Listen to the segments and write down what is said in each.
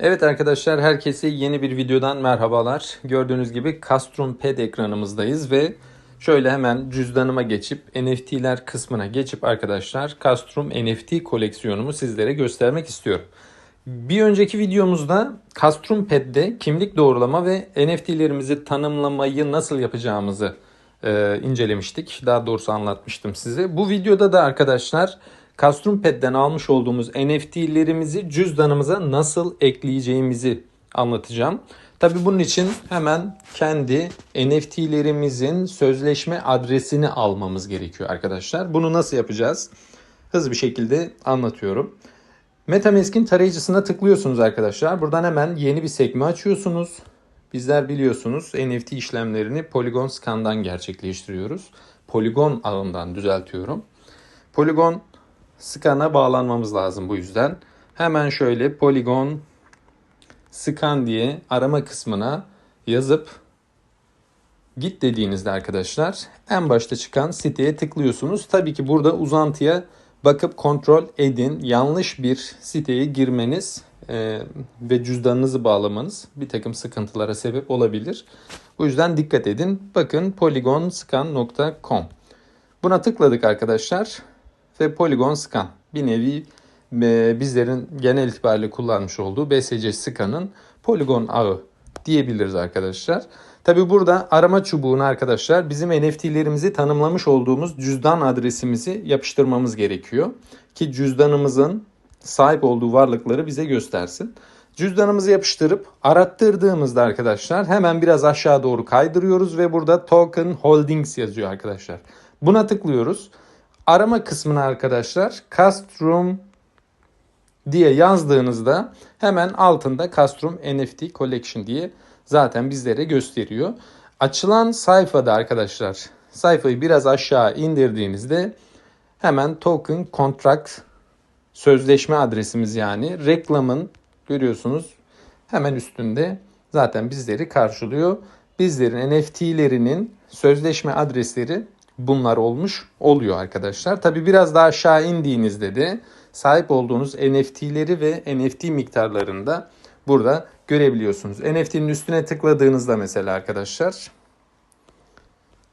Evet arkadaşlar herkese yeni bir videodan merhabalar. Gördüğünüz gibi Castrum Pad ekranımızdayız ve şöyle hemen cüzdanıma geçip NFT'ler kısmına geçip arkadaşlar Castrum NFT koleksiyonumu sizlere göstermek istiyorum. Bir önceki videomuzda Castrum Pad'de kimlik doğrulama ve NFT'lerimizi tanımlamayı nasıl yapacağımızı e, incelemiştik. Daha doğrusu anlatmıştım size. Bu videoda da arkadaşlar Castrum Pad'den almış olduğumuz NFT'lerimizi cüzdanımıza nasıl ekleyeceğimizi anlatacağım. Tabi bunun için hemen kendi NFT'lerimizin sözleşme adresini almamız gerekiyor arkadaşlar. Bunu nasıl yapacağız? Hızlı bir şekilde anlatıyorum. MetaMask'in tarayıcısına tıklıyorsunuz arkadaşlar. Buradan hemen yeni bir sekme açıyorsunuz. Bizler biliyorsunuz NFT işlemlerini Polygon Scan'dan gerçekleştiriyoruz. Polygon ağından düzeltiyorum. Polygon Scan'a bağlanmamız lazım bu yüzden. Hemen şöyle Polygon Scan diye arama kısmına yazıp git dediğinizde arkadaşlar en başta çıkan siteye tıklıyorsunuz. Tabii ki burada uzantıya bakıp kontrol edin. Yanlış bir siteye girmeniz e, ve cüzdanınızı bağlamanız bir takım sıkıntılara sebep olabilir. Bu yüzden dikkat edin. Bakın polygonscan.com Buna tıkladık arkadaşlar ve Polygon Scan bir nevi e, bizlerin genel itibariyle kullanmış olduğu BSC Scan'ın Polygon ağı diyebiliriz arkadaşlar. Tabi burada arama çubuğuna arkadaşlar bizim NFT'lerimizi tanımlamış olduğumuz cüzdan adresimizi yapıştırmamız gerekiyor. Ki cüzdanımızın sahip olduğu varlıkları bize göstersin. Cüzdanımızı yapıştırıp arattırdığımızda arkadaşlar hemen biraz aşağı doğru kaydırıyoruz ve burada Token Holdings yazıyor arkadaşlar. Buna tıklıyoruz. Arama kısmına arkadaşlar Castrum diye yazdığınızda hemen altında Castrum NFT Collection diye zaten bizlere gösteriyor. Açılan sayfada arkadaşlar sayfayı biraz aşağı indirdiğinizde hemen token contract sözleşme adresimiz yani reklamın görüyorsunuz hemen üstünde zaten bizleri karşılıyor. Bizlerin NFT'lerinin sözleşme adresleri bunlar olmuş oluyor arkadaşlar. Tabi biraz daha aşağı indiğinizde de sahip olduğunuz NFT'leri ve NFT miktarlarında burada görebiliyorsunuz. NFT'nin üstüne tıkladığınızda mesela arkadaşlar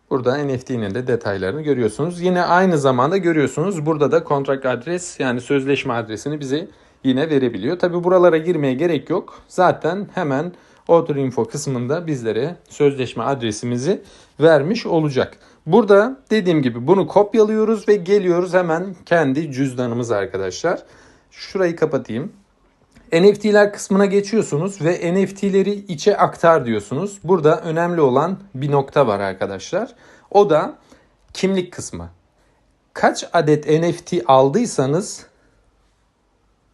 burada NFT'nin de detaylarını görüyorsunuz. Yine aynı zamanda görüyorsunuz burada da contract adres yani sözleşme adresini bize yine verebiliyor. Tabi buralara girmeye gerek yok. Zaten hemen Author Info kısmında bizlere sözleşme adresimizi vermiş olacak. Burada dediğim gibi bunu kopyalıyoruz ve geliyoruz hemen kendi cüzdanımız arkadaşlar. Şurayı kapatayım. NFT'ler kısmına geçiyorsunuz ve NFT'leri içe aktar diyorsunuz. Burada önemli olan bir nokta var arkadaşlar. O da kimlik kısmı. Kaç adet NFT aldıysanız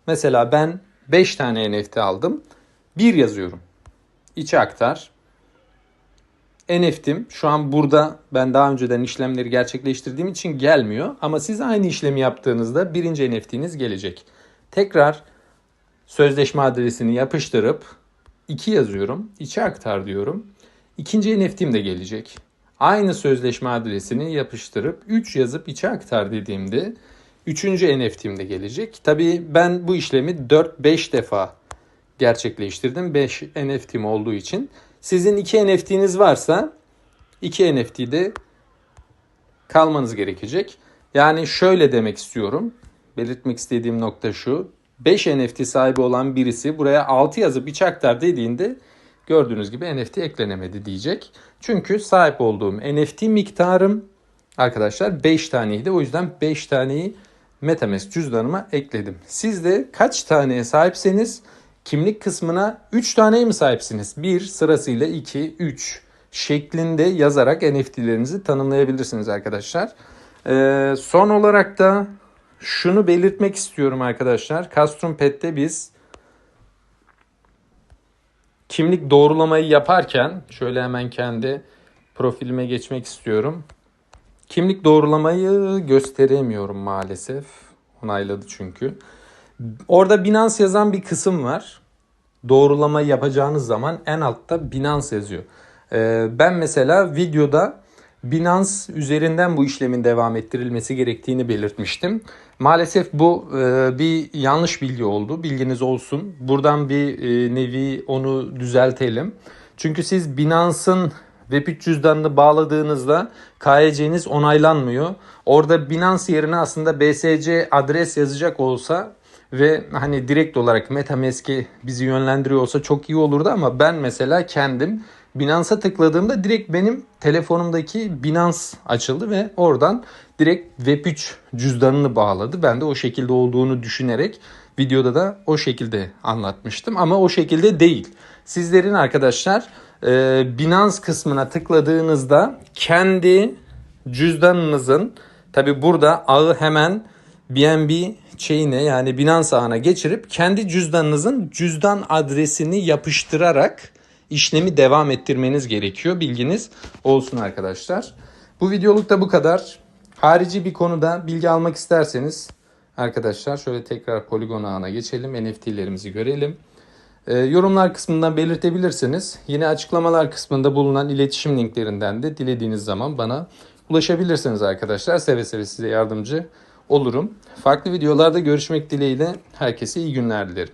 mesela ben 5 tane NFT aldım. 1 yazıyorum. İçe aktar. NFT'im şu an burada ben daha önceden işlemleri gerçekleştirdiğim için gelmiyor. Ama siz aynı işlemi yaptığınızda birinci NFT'niz gelecek. Tekrar sözleşme adresini yapıştırıp 2 yazıyorum. içe aktar diyorum. İkinci NFT'im de gelecek. Aynı sözleşme adresini yapıştırıp 3 yazıp içe aktar dediğimde 3. NFT'im de gelecek. Tabii ben bu işlemi 4-5 defa gerçekleştirdim. 5 NFT'im olduğu için. Sizin 2 NFT'niz varsa 2 NFT'de kalmanız gerekecek. Yani şöyle demek istiyorum. Belirtmek istediğim nokta şu. 5 NFT sahibi olan birisi buraya 6 yazıp iç aktar dediğinde gördüğünüz gibi NFT eklenemedi diyecek. Çünkü sahip olduğum NFT miktarım arkadaşlar 5 taneydi. O yüzden 5 taneyi MetaMask cüzdanıma ekledim. Siz de kaç taneye sahipseniz kimlik kısmına 3 taneye mi sahipsiniz? 1 sırasıyla 2, 3 şeklinde yazarak NFT'lerinizi tanımlayabilirsiniz arkadaşlar. Ee, son olarak da şunu belirtmek istiyorum arkadaşlar. Custom Pet'te biz kimlik doğrulamayı yaparken şöyle hemen kendi profilime geçmek istiyorum. Kimlik doğrulamayı gösteremiyorum maalesef. Onayladı çünkü. Orada Binance yazan bir kısım var. Doğrulama yapacağınız zaman en altta Binance yazıyor. Ee, ben mesela videoda Binance üzerinden bu işlemin devam ettirilmesi gerektiğini belirtmiştim. Maalesef bu e, bir yanlış bilgi oldu. Bilginiz olsun. Buradan bir e, nevi onu düzeltelim. Çünkü siz Binance'ın Web3 cüzdanını bağladığınızda KYC'niz onaylanmıyor. Orada Binance yerine aslında BSC adres yazacak olsa ve hani direkt olarak MetaMask'e bizi yönlendiriyor olsa çok iyi olurdu ama ben mesela kendim Binance'a tıkladığımda direkt benim telefonumdaki Binance açıldı ve oradan direkt Web3 cüzdanını bağladı. Ben de o şekilde olduğunu düşünerek videoda da o şekilde anlatmıştım ama o şekilde değil. Sizlerin arkadaşlar e, Binance kısmına tıkladığınızda kendi cüzdanınızın tabi burada ağı hemen BNB chain'e yani Binance ağına geçirip kendi cüzdanınızın cüzdan adresini yapıştırarak işlemi devam ettirmeniz gerekiyor. Bilginiz olsun arkadaşlar. Bu videoluk da bu kadar. Harici bir konuda bilgi almak isterseniz arkadaşlar şöyle tekrar Polygon ağına geçelim. NFT'lerimizi görelim. Ee, yorumlar kısmından belirtebilirsiniz. Yine açıklamalar kısmında bulunan iletişim linklerinden de dilediğiniz zaman bana ulaşabilirsiniz arkadaşlar. Seve seve size yardımcı olurum. Farklı videolarda görüşmek dileğiyle herkese iyi günler dilerim.